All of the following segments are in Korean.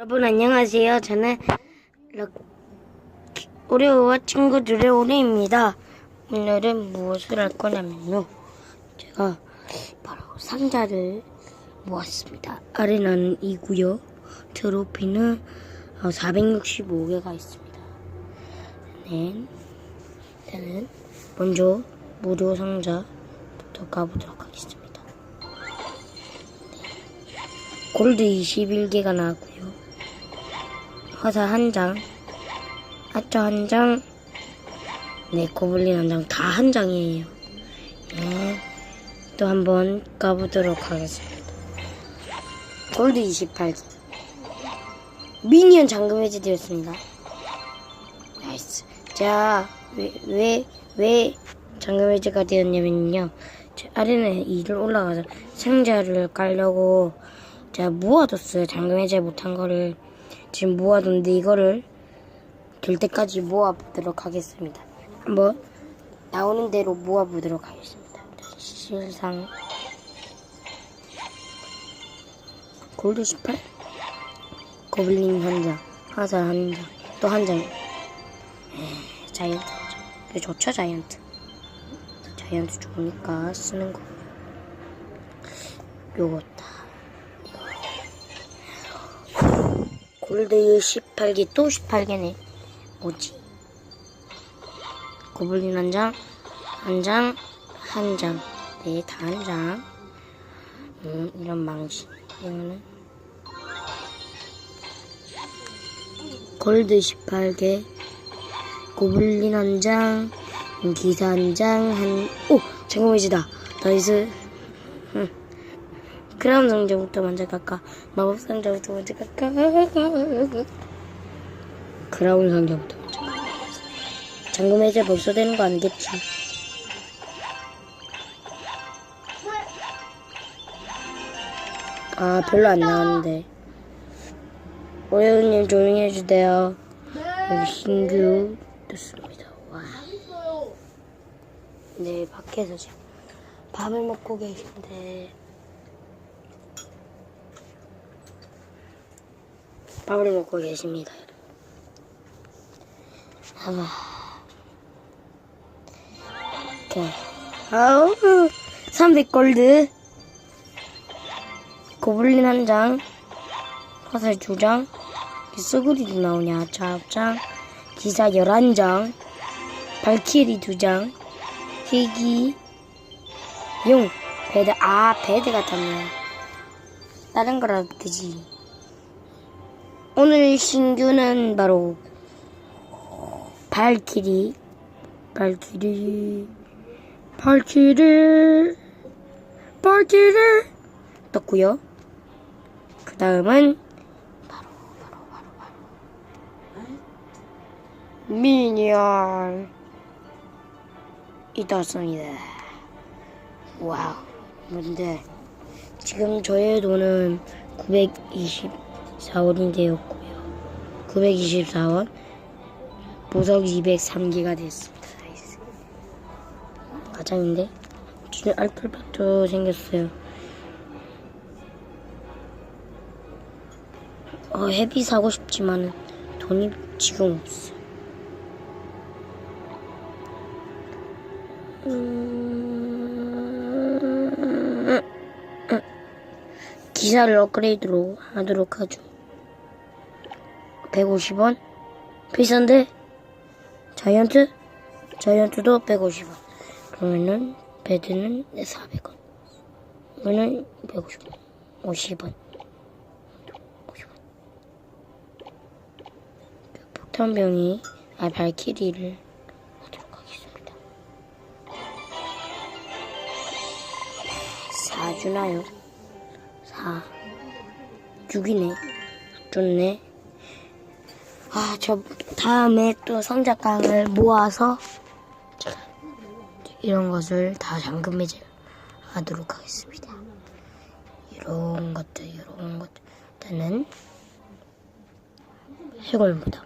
여러분 안녕하세요. 저는 럭- 오레오와 친구들의 오레입니다. 오늘은 무엇을 할 거냐면요. 제가 바로 상자를 모았습니다. 아레나는 2고요. 트로피는 465개가 있습니다. 네. 일단은 먼저 무료 상자부터 가보도록 하겠습니다. 골드 21개가 나왔고요. 화사 한 장, 하초 한 장, 네, 고블린 한 장, 다 한 장이에요. 네, 또 한번 가보도록 하겠습니다. 골드 28개. 미니언 잠금 해제되었습니다. 나이스. 자, 왜, 왜, 왜 잠금 해제가 되었냐면요. 제 아래는 이를 올라가서 상자를 깔려고 제가 모아뒀어요. 잠금 해제 못한 거를. 지금 모아뒀는데 이거를 될 때까지 모아보도록 하겠습니다. 한번 나오는 대로 모아보도록 하겠습니다. 실상 골드 18 고블린 한 장, 화사 한 장, 또 한 장. 에이, 자이언트 한 장. 좋죠 자이언트. 자이언트 좋으니까 쓰는 거. 요거 골드 18개 또 18개네 뭐지 고블린 한 장, 한 장, 한 장. 네, 다 한 장. 음, 이런 망치. 이거는 골드 18개, 고블린 한 장, 기사 한 장, 한, 오! 잠깐만이다. 나이스. 응. 크라운 상자부터 먼저 갈까? 마법 상자부터 먼저 갈까? 크라운 상자부터 먼저 갈까? 잠금 해제 벌써 되는 거 아니겠지? 아 별로 안 나왔는데 오해우님 조용히 해주세요 여기 신규 됐습니다 와. 네 밖에서 지금 밥을 먹고 계신데 밥을 먹고 계십니다. 아마. 이렇게. 아우 300골드. 고블린 한 장, 화살 두 장, 쏘구리도 나오냐, 자합장, 기사 11장, 발키리 두 장, 희귀, 용, 배드, 아, 배드 같았네. 다른 거라도 되지. 오늘 신규는 바로 발키리 발키리 발키리 발키리 떴고요. 그 다음은 바로 바로 바로 바로 미니언 이 떴습니다. 와우 뭔데 지금 저의 돈은 924원이 되었고요. 924원. 보석 203개가 됐습니다. 가장인데? 지금 알풀밭도 생겼어요. 어, 헤비 사고 싶지만 돈이 지금 없어. 음... 기사를 업그레이드로 하도록 하죠. 150원? 비싼데? 자이언트? 자이언트도 150원. 그러면은, 배드는 400원. 이거는 150원. 50원. 50원. 폭탄병이, 아, 발키리를 하도록 하겠습니다. 4주나요? 4. 6이네. 좋네. 아, 저 다음에 또 성작강을 모아서 이런 것을 다 잠금 해제 하도록 하겠습니다. 이런 것들, 이런 것들. 일단은 해골무당,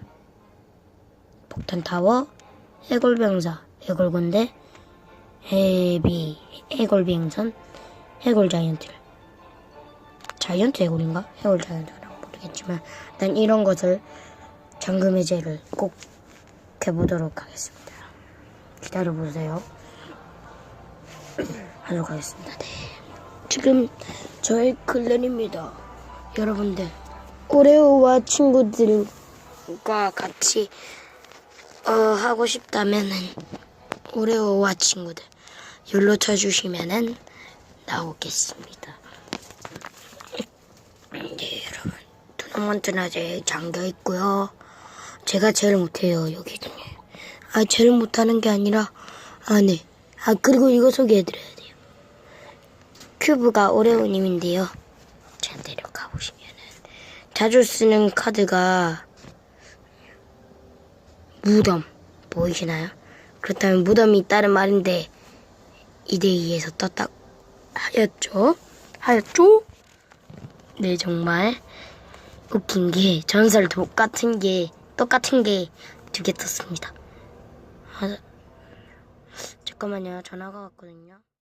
폭탄타워, 해골병사, 해골군대, 해비, 해골비행선, 해골자이언트. 자이언트 해골인가? 해골 자이언트라고 모르겠 아시겠지만 난 이런 것을 잠금 해제를 꼭 해보도록 하겠습니다. 기다려보세요. 하도록 하겠습니다. 네. 지금 저의 클랜입니다. 여러분들 오레오와 친구들과 같이 어, 하고 싶다면은 오레오와 친구들 열로 쳐주시면은 나오겠습니다. 네 여러분 토너먼트는 아직 잠겨 있고요. 제가 제일 못해요 여기 중에. 아 제일 못하는 게 아니라 아 네. 아 그리고 이거 소개해드려야 돼요. 큐브가 오레오님인데요. 자 내려가 보시면은 자주 쓰는 카드가 무덤 보이시나요? 그렇다면 무덤이 있다는 말인데 2대2에서 떴다 하였죠? 하였죠? 네 정말 웃긴 게 전설 똑같은 게 똑같은 게 두 개 떴습니다. 아, 잠깐만요 전화가 왔거든요.